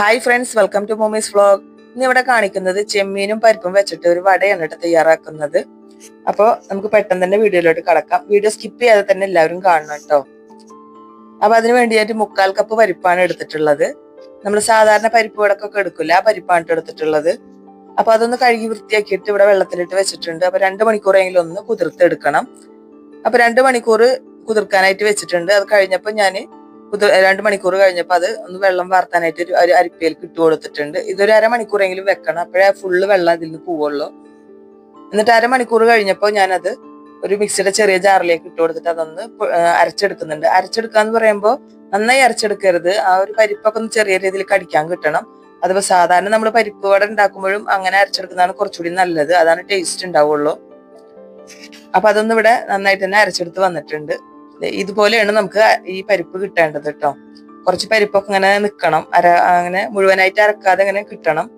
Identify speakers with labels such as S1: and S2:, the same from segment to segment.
S1: Hi friends welcome to mommy's vlog ഇന്ന് ഇവിടെ കാണിക്കുന്നത് ചെമ്മീനും പരിപ്പും വെച്ചിട്ട് ഒരു വടയാണ് കേട്ടോ തയ്യാറാക്കുന്നത്. അപ്പോൾ നമുക്ക് പെട്ടെന്ന് തന്നെ വീഡിയോയിലോട്ട് കടക്കാം. വീഡിയോ സ്കിപ്പ് ചെയ്യാതെ തന്നെ എല്ലാവരും കാണണം കേട്ടോ. അപ്പൊ അതിന് വേണ്ടിയായിട്ട് മുക്കാൽ കപ്പ് പരിപ്പാണ് എടുത്തിട്ടുള്ളത്. നമ്മൾ സാധാരണ പരിപ്പ് വടക്കൊക്കെ എടുക്കില്ല ആ പരിപ്പാണ് എടുത്തിട്ടുള്ളത്. അപ്പൊ അതൊന്ന് കഴുകി വൃത്തിയാക്കിയിട്ട് ഇവിടെ വെള്ളത്തിലിട്ട് വെച്ചിട്ടുണ്ട്. അപ്പൊ രണ്ട് മണിക്കൂറെങ്കിലും ഒന്ന് കുതിർത്തെടുക്കണം അപ്പൊ രണ്ട് മണിക്കൂർ കുതിർക്കാനായിട്ട് വെച്ചിട്ടുണ്ട്. അത് കഴിഞ്ഞപ്പോൾ ഞാൻ കുതിർ രണ്ട് മണിക്കൂർ കഴിഞ്ഞപ്പോൾ അത് ഒന്ന് വെള്ളം വാർത്താനായിട്ട് ഒരു ഒരു അരിപ്പയിലേക്ക് ഇട്ട് കൊടുത്തിട്ടുണ്ട്. ഇതൊരു അരമണിക്കൂറെങ്കിലും വെക്കണം. അപ്പോഴേ ഫുള്ള് വെള്ളം അതിൽ നിന്ന് പോവുള്ളൂ. എന്നിട്ട് അരമണിക്കൂർ കഴിഞ്ഞപ്പോൾ ഞാനത് ഒരു മിക്സിയുടെ ചെറിയ ജാറിലേക്ക് ഇട്ട് കൊടുത്തിട്ട് അതൊന്ന് അരച്ചെടുക്കുന്നുണ്ട്. അരച്ചെടുക്കാന്ന് പറയുമ്പോൾ നന്നായി അരച്ചെടുക്കരുത്. ആ ഒരു പരിപ്പൊക്കെ ഒന്ന് ചെറിയ രീതിയിൽ കടിക്കാൻ കിട്ടണം. അതിപ്പോ സാധാരണ നമ്മൾ പരിപ്പ് വട ഉണ്ടാക്കുമ്പോഴും അങ്ങനെ അരച്ചെടുക്കുന്നതാണ് കുറച്ചുകൂടി നല്ലത്. അതാണ് ടേസ്റ്റ് ഉണ്ടാവുള്ളൂ. അപ്പൊ അതൊന്നും ഇവിടെ നന്നായിട്ട് തന്നെ അരച്ചെടുത്ത് വന്നിട്ടുണ്ട്. ഇതുപോലെയാണ് നമുക്ക് ഈ പരിപ്പ് കിട്ടേണ്ടത് കേട്ടോ. കുറച്ച് പരിപ്പൊക്കെ ഇങ്ങനെ നിൽക്കണം അര അങ്ങനെ മുഴുവനായിട്ട് അരക്കാതെ ഇങ്ങനെ കിട്ടണം.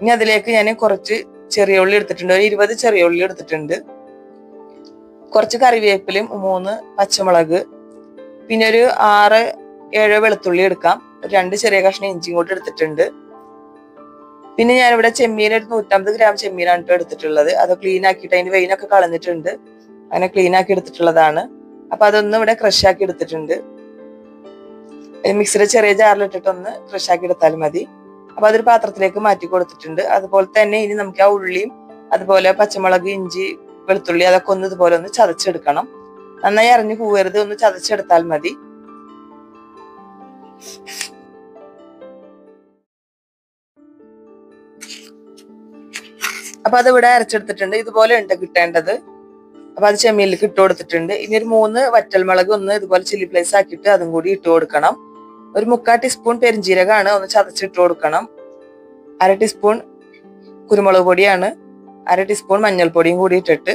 S1: ഇനി അതിലേക്ക് ഞാൻ കുറച്ച് ചെറിയ ഉള്ളി എടുത്തിട്ടുണ്ട്. ഒരു ഇരുപത് ചെറിയ ഉള്ളി എടുത്തിട്ടുണ്ട്. കുറച്ച് കറിവേപ്പിലും മൂന്ന് പച്ചമുളക്. പിന്നെ ഒരു ആറ് ഏഴോ വെളുത്തുള്ളി എടുക്കാം. രണ്ട് ചെറിയ കഷ്ണം ഇഞ്ചിയും കൂടി എടുത്തിട്ടുണ്ട്. പിന്നെ ഞാനിവിടെ ചെമ്മീൻ ഒരു നൂറ്റമ്പത് ഗ്രാം ചെമ്മീനാണ് ട്ടോ എടുത്തിട്ടുള്ളത്. അത് ക്ലീൻ ആക്കിയിട്ട് അതിന്റെ വെയിനൊക്കെ കളഞ്ഞിട്ടുണ്ട്. അങ്ങനെ ക്ലീൻ ആക്കി എടുത്തിട്ടുള്ളതാണ്. അപ്പൊ അതൊന്നും ഇവിടെ ക്രഷ് ആക്കി എടുത്തിട്ടുണ്ട്. മിക്സിയുടെ ചെറിയ ജാറിലിട്ടിട്ട് ഒന്ന് ക്രഷ് ആക്കി എടുത്താൽ മതി. അപ്പൊ അതൊരു പാത്രത്തിലേക്ക് മാറ്റി കൊടുത്തിട്ടുണ്ട്. അതുപോലെ തന്നെ ഇനി നമുക്ക് ആ ഉള്ളിയും അതുപോലെ പച്ചമുളക് ഇഞ്ചി വെളുത്തുള്ളി അതൊക്കെ ഒന്ന് ഇതുപോലെ ഒന്ന് ചതച്ചെടുക്കണം. നന്നായി അറിഞ്ഞു പോവരുത് ഒന്ന് ചതച്ചെടുത്താൽ മതി. അപ്പൊ അതിവിടെ അരച്ചെടുത്തിട്ടുണ്ട്. ഇതുപോലെ ഉണ്ട് കിട്ടേണ്ടത്. അപ്പൊ അത് ചെമ്മീനിലേക്ക് ഇട്ട് കൊടുത്തിട്ടുണ്ട്. ഇനി ഒരു മൂന്ന് വറ്റൽമുളക് ഒന്ന് ഇതുപോലെ ചില്ലി പ്ലേസ് ആക്കിയിട്ട് അതും കൂടി ഇട്ട് കൊടുക്കണം. ഒരു മുക്കാൽ ടീസ്പൂൺ പെരിഞ്ജീരകമാണ് ഒന്ന് ചതച്ചിട്ട് കൊടുക്കണം. അര ടീസ്പൂൺ കുരുമുളക് പൊടിയാണ്. അര ടീസ്പൂൺ മഞ്ഞൾപ്പൊടിയും കൂടി ഇട്ടിട്ട്.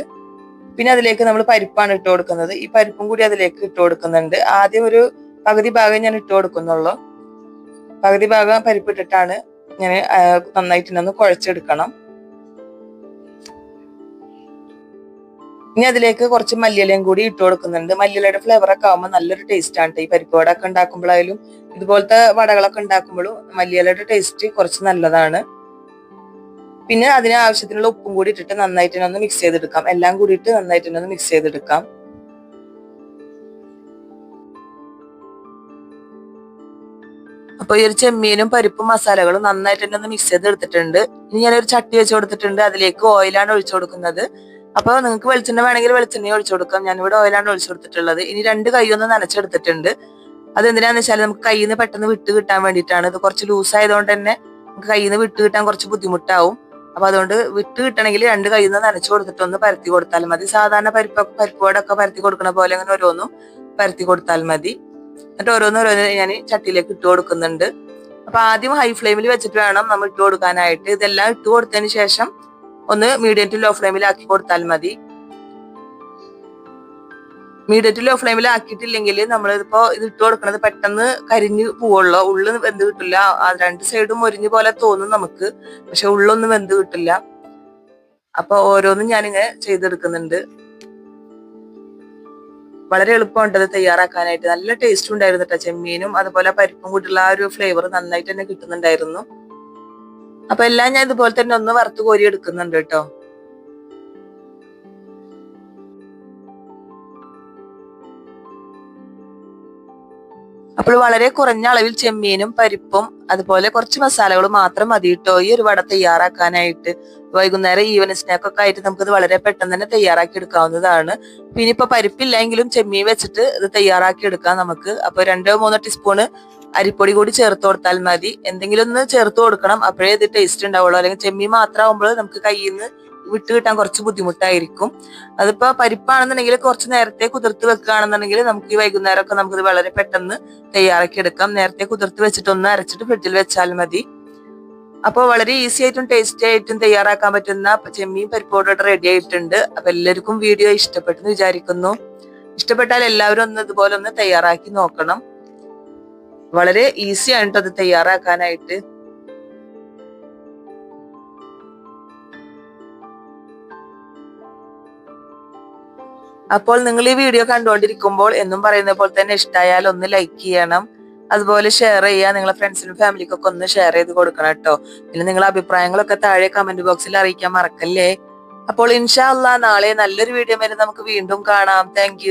S1: പിന്നെ അതിലേക്ക് നമ്മൾ പരിപ്പാണ് ഇട്ട് കൊടുക്കുന്നത്. ഈ പരിപ്പും കൂടി അതിലേക്ക് ഇട്ട് കൊടുക്കുന്നുണ്ട്. ആദ്യം ഒരു പകുതി ഭാഗം ഞാൻ ഇട്ട് കൊടുക്കുന്നുള്ളൂ. പകുതി ഭാഗം പരിപ്പ് ഇട്ടിട്ടാണ് ഞാൻ നന്നായിട്ട് ഒന്ന് കുഴച്ചെടുക്കണം. ഇനി അതിലേക്ക് കുറച്ച് മല്ലിയിലയും കൂടി ഇട്ട് കൊടുക്കുന്നുണ്ട്. മല്ലിയിലയുടെ ഫ്ലേവർ ഒക്കെ ആകുമ്പോൾ നല്ലൊരു ടേസ്റ്റ് ആണ് ഈ പരിപ്പ് ഉണ്ടാക്കുമ്പോഴായാലും ഇതുപോലത്തെ വടകളൊക്കെ ഉണ്ടാക്കുമ്പോഴും മല്ലിയിലയുടെ ടേസ്റ്റ് കുറച്ച് നല്ലതാണ്. പിന്നെ അതിന് ആവശ്യത്തിനുള്ള ഉപ്പും കൂടി ഇട്ടിട്ട് നന്നായിട്ട് ഒന്ന് മിക്സ് ചെയ്തെടുക്കാം. എല്ലാം കൂടിയിട്ട് നന്നായിട്ട് ഒന്ന് മിക്സ് ചെയ്തെടുക്കാം. അപ്പൊ ഈ ഒരു ചെമ്മീനും പരിപ്പും മസാലകളും നന്നായിട്ട് തന്നെ ഒന്ന് മിക്സ് ചെയ്ത് എടുത്തിട്ടുണ്ട് ഇനി ഞാനൊരു ചട്ടി വെച്ച് കൊടുത്തിട്ടുണ്ട്. അതിലേക്ക് ഓയിലാണ് ഒഴിച്ചു കൊടുക്കുന്നത്. അപ്പൊ നിങ്ങൾക്ക് വെളിച്ചെണ്ണ വേണമെങ്കിൽ വെളിച്ചെണ്ണ ഒഴിച്ചു കൊടുക്കാം. ഞാനിവിടെ ഓയിലാണ് ഒഴിച്ചു കൊടുത്തിട്ടുള്ളത്. ഇനി രണ്ട് കൈ ഒന്ന് നനച്ചെടുത്തിട്ടുണ്ട്. അതെന്തിനാന്ന് വെച്ചാൽ നമുക്ക് കയ്യിൽ നിന്ന് പെട്ടെന്ന് വിട്ട് കിട്ടാൻ വേണ്ടിയിട്ടാണ്. ഇത് കുറച്ച് ലൂസ് ആയതുകൊണ്ട് തന്നെ നമുക്ക് കയ്യിൽ നിന്ന് വിട്ട് കിട്ടാൻ കുറച്ച് ബുദ്ധിമുട്ടാവും. അപ്പൊ അതുകൊണ്ട് വിട്ട് കിട്ടണമെങ്കിൽ രണ്ട് കയ്യിൽ നിന്ന് നനച്ചു കൊടുത്തിട്ട് ഒന്ന് പരത്തി കൊടുത്താൽ മതി. സാധാരണ പരിപ്പ് പരിപ്പോടൊക്കെ പരത്തി കൊടുക്കുന്ന പോലെ അങ്ങനെ ഓരോന്നും പരത്തി കൊടുത്താൽ മതി. എന്നിട്ട് ഓരോന്നും ഓരോന്ന് ഞാൻ ചട്ടിയിലേക്ക് ഇട്ട് കൊടുക്കുന്നുണ്ട്. അപ്പൊ ആദ്യം ഹൈ ഫ്ലെയിമിൽ വെച്ചിട്ട് വേണം നമ്മൾ ഇട്ട് കൊടുക്കാനായിട്ട്. ഇതെല്ലാം ഇട്ട് കൊടുത്തതിന് ശേഷം ഒന്ന് മീഡിയം ടു ലോ ഫ്ലെയിമിൽ ആക്കി കൊടുത്താൽ മതി. മീഡിയം ടു ലോ ഫ്ലെയിമിൽ ആക്കിയിട്ടില്ലെങ്കിൽ നമ്മൾ ഇതിപ്പോ ഇത് ഇട്ട് കൊടുക്കുന്നത് പെട്ടെന്ന് കരിഞ്ഞു പോവുള്ളൂ. ഉള്ളു വെന്ത് കിട്ടില്ല. രണ്ട് സൈഡും മൊരിഞ്ഞ പോലെ തോന്നും നമുക്ക്. പക്ഷെ ഉള്ളൊന്നും വെന്ത് കിട്ടില്ല. അപ്പൊ ഓരോന്നും ഞാനിങ്ങനെ ചെയ്തെടുക്കുന്നുണ്ട്. വളരെ എളുപ്പമുണ്ട് അത് തയ്യാറാക്കാനായിട്ട്. നല്ല ടേസ്റ്റ് ഉണ്ടായിരുന്നു കേട്ടോ ചെമ്മീനും അതുപോലെ പരിപ്പും കൂട്ടിയുള്ള ആ ഒരു ഫ്ലേവർ നന്നായിട്ട് തന്നെ കിട്ടുന്നുണ്ടായിരുന്നു. അപ്പൊ എല്ലാം ഞാൻ ഇതുപോലെ തന്നെ ഒന്ന് വറുത്ത് കോരി എടുക്കുന്നുണ്ട് കേട്ടോ. അപ്പോൾ വളരെ കുറഞ്ഞ അളവിൽ ചെമ്മീനും പരിപ്പും അതുപോലെ കുറച്ച് മസാലകൾ മാത്രം മതി കേട്ടോ ഈ ഒരു വട തയ്യാറാക്കാനായിട്ട് വൈകുന്നേരം ഈവനിങ് സ്നാക്ക് ഒക്കെ ആയിട്ട് നമുക്കിത് വളരെ പെട്ടെന്ന് തന്നെ തയ്യാറാക്കി എടുക്കാവുന്നതാണ് പിന്നെ ഇപ്പൊ പരിപ്പില്ലെങ്കിലും ചെമ്മീൻ വെച്ചിട്ട് ഇത് തയ്യാറാക്കി എടുക്കാം നമുക്ക്. അപ്പൊ രണ്ടോ മൂന്നോ ടീസ്പൂണ് അരിപ്പൊടി കൂടി ചേർത്ത് കൊടുത്താൽ മതി. എന്തെങ്കിലും ഒന്ന് ചേർത്ത് കൊടുക്കണം. അപ്പോഴേ ഇത് ടേസ്റ്റ് ഉണ്ടാവുള്ളൂ. അല്ലെങ്കിൽ ചെമ്മീൻ മാത്രമാകുമ്പോൾ നമുക്ക് കയ്യിൽ നിന്ന് വിട്ട് കിട്ടാൻ കുറച്ച് ബുദ്ധിമുട്ടായിരിക്കും. അതിപ്പോ പരിപ്പാണെന്നുണ്ടെങ്കിൽ കുറച്ച് നേരത്തെ കുതിർത്ത് വെക്കുകയാണെന്നുണ്ടെങ്കിൽ നമുക്ക് ഈ വൈകുന്നേരം ഒക്കെ നമുക്കിത് വളരെ പെട്ടെന്ന് തയ്യാറാക്കി എടുക്കാം. നേരത്തെ കുതിർത്ത് വെച്ചിട്ട് ഒന്ന് അരച്ചിട്ട് ഫ്രിഡ്ജിൽ വെച്ചാൽ മതി. അപ്പോൾ വളരെ ഈസി ആയിട്ടും ടേസ്റ്റി ആയിട്ടും തയ്യാറാക്കാൻ പറ്റുന്ന ചെമ്മീൻ പരിപ്പോടെ റെഡി ആയിട്ടുണ്ട്. അപ്പൊ എല്ലാവർക്കും വീഡിയോ ഇഷ്ടപ്പെട്ടെന്ന് വിചാരിക്കുന്നു. ഇഷ്ടപ്പെട്ടാൽ എല്ലാവരും ഒന്ന് ഇതുപോലെ ഒന്ന് തയ്യാറാക്കി നോക്കണം. വളരെ ഈസിയാണ് ആണ് ട്ടോ അത് തയ്യാറാക്കാനായിട്ട് അപ്പോൾ നിങ്ങൾ ഈ വീഡിയോ കണ്ടുകൊണ്ടിരിക്കുമ്പോൾ എന്നും പറയുന്ന പോലെ തന്നെ ഇഷ്ടമായാൽ ഒന്ന് ലൈക്ക് ചെയ്യണം. അതുപോലെ ഷെയർ ചെയ്യുക. നിങ്ങളെ ഫ്രണ്ട്സിനും ഫാമിലിക്കൊക്കെ ഒന്ന് ഷെയർ ചെയ്ത് കൊടുക്കണം കേട്ടോ. പിന്നെ നിങ്ങളെ അഭിപ്രായങ്ങളൊക്കെ താഴെ കമന്റ് ബോക്സിൽ അറിയിക്കാൻ മറക്കല്ലേ? അപ്പോൾ ഇൻഷാ അല്ലാ നാളെ നല്ലൊരു വീഡിയോ വരെ നമുക്ക് വീണ്ടും കാണാം. താങ്ക്